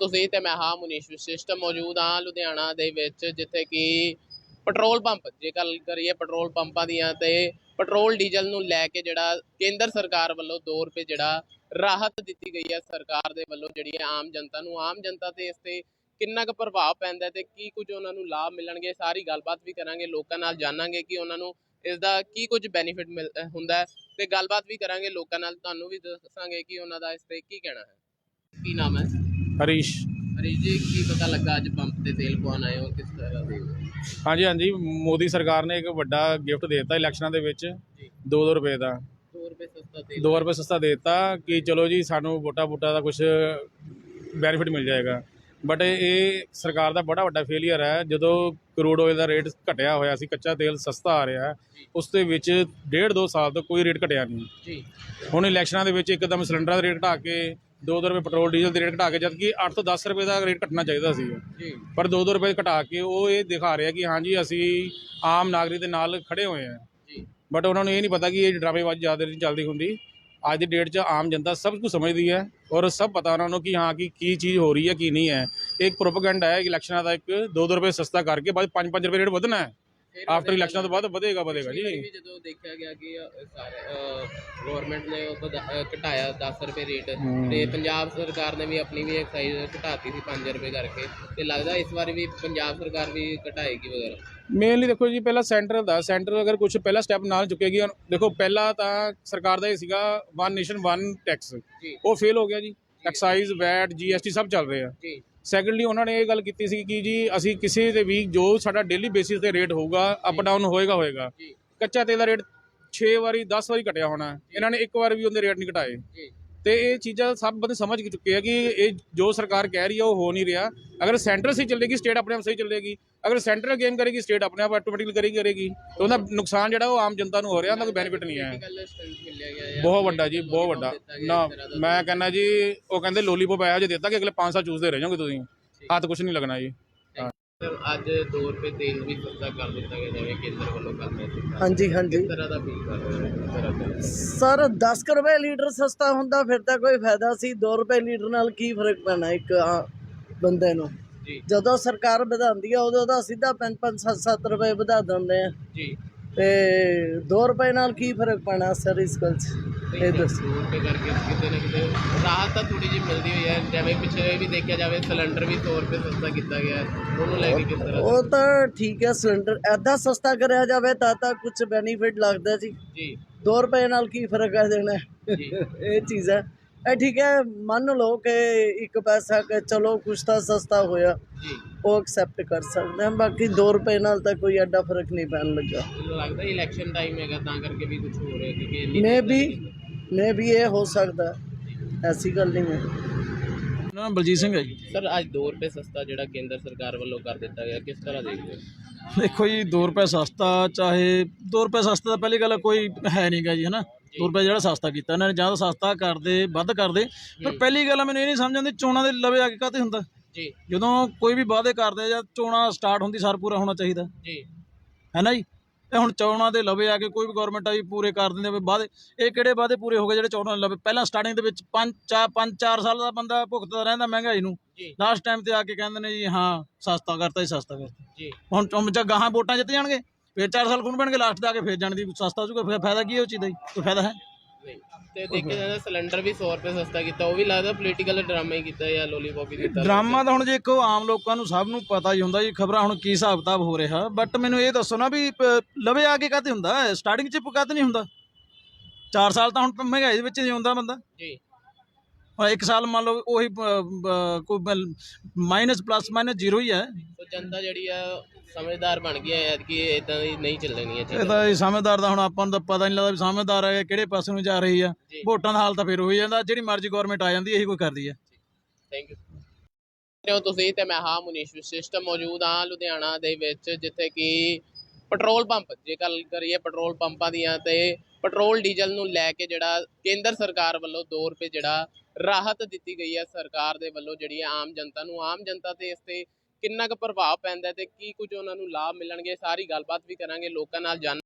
ਤੁਸੀਂ ਤੇ ਮੈਂ ਹਾਂ ਮੁਨੀਸ਼ ਵਿਸ਼ਿਸ਼ਟ ਮੌਜੂਦ ਹਾਂ ਲੁਧਿਆਣਾ ਦੇ ਵਿੱਚ, ਜਿੱਥੇ ਕਿ ਪੈਟਰੋਲ ਪੰਪ, ਜੇ ਗੱਲ ਕਰੀਏ ਪੈਟਰੋਲ ਪੰਪਾਂ ਦੀਆਂ ਤੇ ਪੈਟਰੋਲ ਡੀਜ਼ਲ ਨੂੰ ਲੈ ਕੇ ਜਿਹੜਾ ਕੇਂਦਰ ਸਰਕਾਰ ਵੱਲੋਂ 2 ਰੁਪਏ ਜਿਹੜਾ ਰਾਹਤ ਦਿੱਤੀ ਗਈ ਹੈ, ਸਰਕਾਰ ਦੇ ਵੱਲੋਂ ਜਿਹੜੀ ਹੈ ਆਮ ਜਨਤਾ ਨੂੰ, ਆਮ ਜਨਤਾ ਤੇ ਇਸ ਤੇ ਕਿੰਨਾ ਕੁ ਪ੍ਰਭਾਵ ਪੈਂਦਾ ਹੈ ਤੇ ਕੀ ਕੁਝ ਉਹਨਾਂ ਨੂੰ ਲਾਭ ਮਿਲਣਗੇ, ਸਾਰੀ ਗੱਲਬਾਤ ਵੀ ਕਰਾਂਗੇ, ਲੋਕਾਂ ਨਾਲ ਜਾਣਾਂਗੇ ਕਿ ਉਹਨਾਂ ਨੂੰ ਇਸ ਦਾ ਕੀ ਕੁਝ ਬੈਨੀਫਿਟ ਮਿਲ ਹੁੰਦਾ ਹੈ ਤੇ ਗੱਲਬਾਤ ਵੀ ਕਰਾਂਗੇ, ਲੋਕਾਂ ਨਾਲ ਤੁਹਾਨੂੰ ਵੀ ਦੱਸਾਂਗੇ ਕਿ ਉਹਨਾਂ ਦਾ ਇਸ ਤੇ ਕੀ ਕਹਿਣਾ ਹੈ। ਕੀ ਨਾਮ ਹੈ? ਹਰੀਸ਼। ਹਰੀਸ਼ ਜੀ ਕੀ ਪਤਾ ਲੱਗਾ ਅੱਜ ਪੰਪ ਤੇ ਤੇਲ ਪਵਾਉਣ ਆਏ ਹੋ ਕਿਸ ਤਰ੍ਹਾਂ ਦੇ ਹੋ? ਹਾਂਜੀ ਹਾਂਜੀ। ਮੋਦੀ ਸਰਕਾਰ ਨੇ ਇੱਕ ਵੱਡਾ ਗਿਫਟ ਦੇ ਦਿੱਤਾ ਇਲੈਕਸ਼ਨਾਂ ਦੇ ਵਿੱਚ। ਜੀ। 2-2 ਰੁਪਏ ਦਾ। 2 ਰੁਪਏ ਸਸਤਾ ਤੇਲ। 2 ਰੁਪਏ ਸਸਤਾ ਦੇ ਦਿੱਤਾ ਕਿ ਚਲੋ ਜੀ ਸਾਨੂੰ ਵੋਟਾ ਵੋਟਾ ਦਾ ਕੁਝ ਬੈਨੀਫਿਟ ਮਿਲ ਜਾਏਗਾ। ਬਟ ਇਹ ਸਰਕਾਰ ਦਾ ਬੜਾ ਵੱਡਾ ਫੇਲਿਅਰ ਹੈ। ਜਦੋਂ ਕਰੂਡ ਆਇਲ ਦਾ ਰੇਟ ਘਟਿਆ ਹੋਇਆ ਸੀ ਕੱਚਾ ਤੇਲ ਸਸਤਾ ਆ ਰਿਹਾ ਉਸ ਦੇ ਵਿੱਚ ਡੇਢ ਦੋ ਸਾਲ ਤੋਂ ਕੋਈ ਰੇਟ ਘਟਿਆ ਨਹੀਂ। ਜੀ। ਹੁਣ ਇਲੈਕਸ਼ਨਾਂ ਦੇ ਵਿੱਚ ਇੱਕਦਮ ਸਿਲੰਡਰ ਦਾ ਰੇਟ ਘਟਾ ਕੇ 2-2 ਰੁਪਏ ਪੈਟਰੋਲ ਡੀਜ਼ਲ ਦੇ ਰੇਟ ਘਟਾ ਕੇ ਜਦ ਕਿ 8 ਤੋਂ 10 ਰੁਪਏ ਦਾ ਰੇਟ ਘਟਣਾ ਚਾਹੀਦਾ ਸੀ। ਜੀ। ਪਰ 2-2 ਰੁਪਏ ਘਟਾ ਕੇ ਉਹ ਇਹ ਦਿਖਾ ਰਿਹਾ ਕਿ ਹਾਂਜੀ ਅਸੀਂ ਆਮ ਨਾਗਰਿਕ ਦੇ ਨਾਲ ਖੜੇ ਹੋਏ ਹਾਂ। ਜੀ। ਬਟ ਉਹਨਾਂ ਨੂੰ ਇਹ ਨਹੀਂ ਪਤਾ ਕਿ ਇਹ ਡਰਾਮੇਬਾਜ਼ੀ ਜ਼ਿਆਦਾ ਨਹੀਂ ਚੱਲਦੀ ਹੁੰਦੀ। ਅੱਜ ਦੀ ਡੇਟ 'ਚ ਆਮ ਜਨਤਾ ਸਭ ਕੁਝ ਸਮਝਦੀ ਹੈ ਔਰ ਸਭ ਪਤਾ ਉਹਨਾਂ ਨੂੰ ਕਿ ਹਾਂ ਕਿ ਕੀ ਚੀਜ਼ ਹੋ ਰਹੀ ਹੈ ਕੀ ਨਹੀਂ ਹੈ। ਇੱਕ ਪ੍ਰੋਪਗੈਂਡਾ ਹੈ ਇਲੈਕਸ਼ਨਾਂ ਦਾ ਇੱਕ 2-2 ਰੁਪਏ ਸਸਤਾ ਕਰਕੇ ਬਾਅਦ 5-5 ਰੁਪਏ ਰੇਟ ਵਧਣਾ ਹੈ। ਆਫਟਰ ਇਲੈਕਸ਼ਨਾਂ ਤੋਂ ਬਾਅਦ ਵਧੇਗਾ ਵਧੇਗਾ ਜੀ। ਵੀ ਜਦੋਂ ਦੇਖਿਆ ਗਿਆ ਕਿ ਗਵਰਨਮੈਂਟ ਨੇ ਉਹ ਵਧਾ- ਅ, ਘਟਾਇਆ 10 ਰੁਪਏ ਰੇਟ। ਤੇ ਪੰਜਾਬ ਸਰਕਾਰ ਨੇ ਵੀ ਆਪਣੀ ਵੀ ਐਕਸਾਈਜ਼ ਘਟਾਤੀ ਸੀ 5 ਰੁਪਏ ਕਰਕੇ ਤੇ ਲੱਗਦਾ ਇਸ ਵਾਰੀ ਵੀ ਪੰਜਾਬ ਸਰਕਾਰ ਵੀ ਘਟਾਏਗੀ ਵਗੈਰਾ। ਮੇਨਲੀ ਦੇਖੋ ਜੀ ਪਹਿਲਾਂ ਸੈਂਟਰਲ ਦਾ ਸੈਂਟਰ ਅਗਰ ਕੁਝ ਪਹਿਲਾ ਸਟੈਪ ਨਾਲ ਚੁੱਕੇਗੀ ਹੁਣ ਦੇਖੋ ਪਹਿਲਾਂ ਤਾਂ ਸਰਕਾਰ ਦਾ ਇਹ ਸੀਗਾ ਵਨ ਨੇਸ਼ਨ ਵਨ ਟੈਕਸ ਜੀ। ਉਹ ਫੇਲ ਹੋ ਗਿਆ ਜੀ। ਐਕਸਾਈਜ਼ ਵੈਟ ਜੀਐਸਟੀ ਸਭ ਚੱਲ ਰਹੇ ਆ। ਜੀ। ਸੈਕੰਡਲੀ ਉਹਨਾਂ ਨੇ ਇਹ ਗੱਲ ਕੀਤੀ ਸੀ ਕਿ ਜੀ ਅਸੀਂ ਕਿਸੇ ਦੇ ਵੀ ਜੋ ਸਾਡਾ ਡੇਲੀ ਬੇਸਿਸ ਤੇ ਰੇਟ ਹੋਊਗਾ ਅਪ ਡਾਊਨ ਹੋਏਗਾ ਹੋਏਗਾ। ਕੱਚਾ ਤੇਲ ਦਾ ਰੇਟ 6 ਵਾਰੀ 10 ਵਾਰੀ ਘਟਿਆ ਹੋਣਾ। ਇਹਨਾਂ ਨੇ ਇੱਕ ਵਾਰ ਵੀ ਉਹਦੇ ਰੇਟ ਨਹੀਂ ਘਟਾਏ। ਤੇ ਇਹ ਚੀਜ਼ਾਂ ਸਭ ਬੰਦੇ ਸਮਝ ਚੁੱਕੇ ਆ ਕਿ ਇਹ ਜੋ ਸਰਕਾਰ ਕਹਿ ਰਹੀ ਹੈ ਉਹ ਹੋ ਨਹੀਂ ਰਿਹਾ। ਅਗਰ ਸੈਂਟਰ ਸਹੀ ਚੱਲੇਗੀ ਸਟੇਟ ਆਪਣੇ ਆਪ ਸਹੀ ਚੱਲੇਗੀ। ਅਗਰ ਸੈਂਟਰ ਗੇਮ ਕਰੇਗੀ ਸਟੇਟ ਆਪਣੇ ਆਪ ਆਟੋਮੈਟਿਕਲੀ ਕਰੇਗੀ ਕਰੇਗੀ। ਤੇ ਉਹਦਾ ਨੁਕਸਾਨ ਜਿਹੜਾ ਉਹ ਆਮ ਜਨਤਾ ਨੂੰ ਹੋ ਰਿਹਾ ਉਹਦਾ ਕੋਈ ਬੈਨੀਫਿਟ ਨਹੀਂ ਹੈ। ਬਹੁਤ ਵੱਡਾ ਜੀ ਬਹੁਤ ਵੱਡਾ। ਨਾ ਮੈਂ ਕਹਿੰਦਾ ਜੀ ਉਹ ਕਹਿੰਦੇ ਲੋਲੀਪੌਪ ਆਇਆ ਜੇ ਦਿੱਤਾ ਕਿ ਅਗਲੇ 5 ਸਾਲ ਚੂਸਦੇ ਰਹਿ ਜਾਓਗੇ ਤੁਸੀਂ। ਹੱਥ ਕੁਝ ਨਹੀਂ ਲੱਗਣਾ ਜੀ। ਅੱਜ 2 ਰੁਪਏ ਤੇਲ ਵੀ ਸਸਤਾ ਕਰ ਦਿੱਤਾ ਗਿਆ ਜਿਵੇਂ ਕੇਂਦਰ ਵੱਲੋਂ ਕਰ ਰਿਹਾ ਸੀ। ਹਾਂਜੀ ਹਾਂਜੀ। ਕਿਸ ਤਰ੍ਹਾਂ ਦਾ ਫੀਲ ਕਰ ਰਹੇ ਹੋ? ਕਿਸ ਤਰ੍ਹਾਂ ਦਾ ਸਰ 10 ਕੁ ਰੁਪਏ ਲੀਟਰ ਸਸਤਾ ਹੁੰਦਾ ਫਿਰ ਤਾਂ ਕੋਈ ਫਾਇਦਾ ਸੀ। 2 ਰੁਪਏ ਲੀਟਰ ਨਾਲ ਕੀ ਫ਼ਰਕ ਪੈਣਾ ਇੱਕ ਆ ਬੰਦੇ ਨੂੰ? ਜੀ। ਜਦੋਂ ਸਰਕਾਰ ਵਧਾਉਂਦੀ ਆ ਉਦੋਂ ਤਾਂ ਸਿੱਧਾ 5-5 7-7 ਰੁਪਏ ਵਧਾ ਦਿੰਦੇ ਆ। ਜੀ। ਤੇ 2 ਰੁਪਏ ਨਾਲ ਕੀ ਫ਼ਰਕ ਪੈਣਾ ਸਰ ਇਸ ਗੱਲ 'ਚ? ਇਹ ਦੱਸੋ। ਰੁਪਏ ਕਰਕੇ ਕਿਤੇ ਨਾ ਕਿਤੇ। ਰਾਹਤ ਤਾਂ ਥੋੜੀ ਜਿਹੀ ਮਿਲਦੀ ਹੋਈ ਹੈ ਜਿਵੇਂ ਪਿਛਲੇ ਵੀ ਦੇਖਿਆ ਜਾਵੇ ਸਿਲੰਡਰ ਵੀ 100 ਰੁਪਏ ਸਸਤਾ ਕੀਤਾ ਗਿਆ ਹੈ। ਉਹਨੂੰ ਲੈ ਕੇ ਕਿਸ ਤਰ੍ਹਾਂ? ਉਹ ਤਾਂ ਠੀਕ ਹੈ ਸਿਲੰਡਰ ਐਦਾਂ ਸਸਤਾ ਕਰਿਆ ਜਾਵੇ ਤਾਂ ਤਾਂ ਕੁਝ ਬੈਨੀਫਿਟ ਲੱਗਦਾ ਜੀ। ਜੀ। 2 ਰੁਪਏ ਨਾਲ ਕੀ ਫ਼ਰਕ ਆ ਦੇਣਾ ਹੈ? ਜੀ। ਇਹ ਚੀਜ਼ ਹੈ। ਇਹ ਠੀਕ ਹੈ ਮੰਨ ਲਓ ਕਿ ਇੱਕ ਪੈਸਾ ਕਿ ਚਲੋ ਕੁਛ ਤਾਂ ਸਸਤਾ ਹੋਇਆ ਜੀ। ਉਹ ਐਕਸੈਪਟ ਕਰ ਸਕਦੇ ਹਾਂ ਬਾਕੀ 2 ਰੁਪਏ ਨਾਲ ਤਾਂ ਕੋਈ ਐਡਾ ਫ਼ਰਕ ਨਹੀਂ ਪੈਣ ਲੱਗਾ। ਮੈਨੂੰ ਲੱਗਦਾ ਇਲੈਕਸ਼ਨ ਟਾਈਮ ਹੈਗਾ ਤਾਂ ਕਰਕੇ ਵੀ ਕੁਝ ਹੋ ਰਿਹਾ ਕਿਉਂਕਿ ਇੰਨੀ ਮੇ ਵੀ ਮੇ ਵੀ ਇਹ ਹੋ ਸਕਦਾ। ਐਸੀ ਗੱਲ ਨਹੀਂ ਹੈ। ਨਾਮ ਬਲਜੀਤ ਸਿੰਘ ਹੈ ਜੀ। ਸਰ ਅੱਜ 2 ਰੁਪਏ ਸਸਤਾ ਜਿਹੜਾ ਕੇਂਦਰ ਸਰਕਾਰ ਵੱਲੋਂ ਕਰ ਦਿੱਤਾ ਗਿਆ ਕਿਸ ਤਰ੍ਹਾਂ ਦੇਖਦੇ ਹੋ? ਦੇਖੋ ਜੀ 2 ਰੁਪਏ ਸਸਤਾ ਚਾਹੇ 2 ਰੁਪਏ ਸਸਤਾ ਤਾਂ ਪਹਿਲੀ ਗੱਲ ਕੋਈ ਹੈ ਨਹੀਂਗਾ ਜੀ ਹਨਾ? 2 ਰੁਪਏ ਜਿਹੜਾ ਸਸਤਾ ਕੀਤਾ ਇਹਨਾਂ ਨੇ ਜਾਂ ਤਾਂ ਸਸਤਾ ਕਰਦੇ ਵੱਧ ਕਰਦੇ ਪਰ ਪਹਿਲੀ ਗੱਲ ਮੈਨੂੰ ਇਹ ਨਹੀਂ ਸਮਝ ਆਉਂਦੀ ਚੋਣਾਂ ਦੇ ਲਵੇ ਆ ਕੇ ਕਾਤੇ ਹੁੰਦਾ? ਜੀ। ਜਦੋਂ ਕੋਈ ਵੀ ਵਾਅਦੇ ਕਰਦੇ ਜਾਂ ਚੋਣਾਂ ਸਟਾਰਟ ਹੁੰਦੀ ਸਾਰ ਪੂਰਾ ਹੋਣਾ ਚਾਹੀਦਾ। ਜੀ। ਹੈ ਨਾ ਜੀ? ਇਹ ਹੁਣ ਚੋਣਾਂ ਦੇ ਲਵੇ ਆ ਕੇ ਕੋਈ ਵੀ ਗਵਰਨਮੈਂਟ ਆਈ ਪੂਰੇ ਕਰ ਦਿੰਦੇ ਵੀ ਵਾਅਦੇ ਇਹ ਕਿਹੜੇ ਵਾਅਦੇ ਪੂਰੇ ਹੋ ਗਏ ਜਿਹੜੇ ਚੋਣਾਂ ਦੇ ਲਵੇ? ਪਹਿਲਾਂ ਸਟਾਰਟਿੰਗ ਦੇ ਵਿੱਚ 5 ਚਾਰ 5 4 ਸਾਲ ਦਾ ਬੰਦਾ ਭੁਗਤਦਾ ਰਹਿੰਦਾ ਮਹਿੰਗਾਈ ਨੂੰ। ਲਾਸਟ ਟਾਈਮ ਤੇ ਆ ਕੇ ਕਹਿੰਦੇ ਨੇ ਜੀ ਹਾਂ ਸਸਤਾ ਕਰਤਾ ਜੀ ਸਸਤਾ ਕਰਤਾ। ਜੀ। ਹੁਣ ਚੁੰਮ ਚਾ ਗਾਹਾਂ ਵੋਟਾਂ ਜਿੱਤ ਜਾਣਗੇ ਫਿਰ 4 ਸਾਲ ਖੁਣ ਬਣਗੇ ਲਾਸਟ ਤੇ ਆ ਕੇ ਫੇਰ ਜਾਣ ਦੀ ਸਸਤਾ ਹੋ ਜਾਊਗਾ ਫਿਰ ਫਾਇਦਾ ਕੀ ਹੈ ਉਹ ਚੀਜ਼ ਦਾ ਜੀ? ਕੋਈ ਫਾਇਦਾ ਹੈ? ਤੇ ਦੇਖਿਆ ਜਾਂਦਾ ਸਿਲੰਡਰ ਵੀ 100 ਰੁਪਏ ਸਸਤਾ ਕੀਤਾ ਉਹ ਵੀ ਲੱਗਦਾ ਪੋਲੀਟੀਕਲ ਡਰਾਮਾ ਹੀ ਕੀਤਾ ਜਾਂ ਲੋਲੀਪੌਪ ਹੀ ਦਿੱਤਾ ਡਰਾਮਾ ਤਾਂ ਹੁਣ ਜੇ ਇੱਕੋ ਆਮ ਲੋਕਾਂ ਨੂੰ ਸਭ ਨੂੰ ਪਤਾ ਹੀ ਹੁੰਦਾ ਜੀ ਖਬਰਾਂ ਹੁਣ ਕੀ ਹਿਸਾਬ ਕਿਤਾਬ ਹੋ ਰਿਹਾ ਬਟ ਮੈਨੂੰ ਇਹ ਦੱਸੋ ਨਾ ਵੀ ਪ- ਲਵੇ ਆ ਕੇ ਕਾਤੇ ਹੁੰਦਾ? ਸਟਾਰਟਿੰਗ ਚ ਕਾਤੇ ਨਹੀਂ ਹੁੰਦਾ? 4 ਸਾਲ ਤਾਂ ਹੁਣ ਮਹਿੰਗਾਈ ਦੇ ਵਿੱਚ ਨਹੀਂ ਹੁੰਦਾ ਬੰਦਾ। ਜੀ। ਇੱਕ ਸਾਲ ਮੰਨ ਲਓ ਉਹੀ ਕੋਈ ਮਾਈਨਸ ਪਲੱਸ ਮਾਈਨਸ ਜ਼ੀਰੋ ਹੀ ਹੈ। ਸੋ ਜਨਤਾ ਜਿਹੜੀ ਆ ਸਮਝਦਾਰ ਬਣ ਗਈ ਹੈ ਕਿ ਇਦਾਂ ਦੀ ਨਹੀਂ ਚੱਲਣੀਆਂ ਇਹ ਚੀਜ਼ਾਂ। ਤਾਂ ਇਹ ਸਮਝਦਾਰ ਦਾ ਹੁਣ ਆਪਾਂ ਨੂੰ ਤਾਂ ਪਤਾ ਨਹੀਂ ਲੱਗਦਾ ਵੀ ਸਮਝਦਾਰ ਹੈ ਕਿਹੜੇ ਪਾਸੇ ਨੂੰ ਜਾ ਰਹੀ ਆ। ਵੋਟਾਂ ਦਾ ਹਾਲ ਤਾਂ ਫਿਰ ਹੋਈ ਜਾਂਦਾ ਜਿਹੜੀ ਮਰਜ਼ੀ ਗਵਰਨਮੈਂਟ ਆ ਜਾਂਦੀ ਇਹੀ ਕੋਈ ਕਰਦੀ ਹੈ ਥੈਂਕ ਯੂ ਤੁਸੀਂ ਤੇ ਮੈਂ ਹਾਂ ਮੁਨੀਸ਼ ਵਿਸ਼ਿਸ਼ਟ ਮੌਜੂਦ ਹਾਂ ਲੁਧਿਆਣਾ ਦੇ ਵਿੱਚ ਜਿੱਥੇ ਕਿ ਪੈਟਰੋਲ ਪੰਪ ਜੇ ਗੱਲ ਕਰੀਏ ਪੈਟਰੋਲ ਪੰਪਾਂ ਦੀਆਂ ਤੇ ਪੈਟਰੋਲ ਡੀਜ਼ਲ ਨੂੰ ਲੈ ਕੇ ਜਿਹੜਾ ਕੇਂਦਰ ਸਰਕਾਰ ਵੱਲੋਂ 2 ਰੁਪਏ ਜਿਹੜਾ ਰਾਹਤ ਦਿੱਤੀ ਗਈ ਹੈ ਸਰਕਾਰ ਦੇ ਵੱਲੋਂ ਜਿਹੜੀ ਹੈ ਆਮ ਜਨਤਾ ਨੂੰ। ਆਮ ਜਨਤਾ ਤੇ ਇਸ ਤੇ ਕਿੰਨਾ ਕੁ ਪ੍ਰਭਾਵ ਪੈਂਦਾ ਤੇ ਕੀ ਕੁਝ ਉਹਨਾਂ ਨੂੰ ਲਾਭ ਮਿਲਣਗੇ? ਸਾਰੀ ਗੱਲਬਾਤ ਵੀ ਕਰਾਂਗੇ। ਲੋਕਾਂ ਨਾਲ ਜਾਣ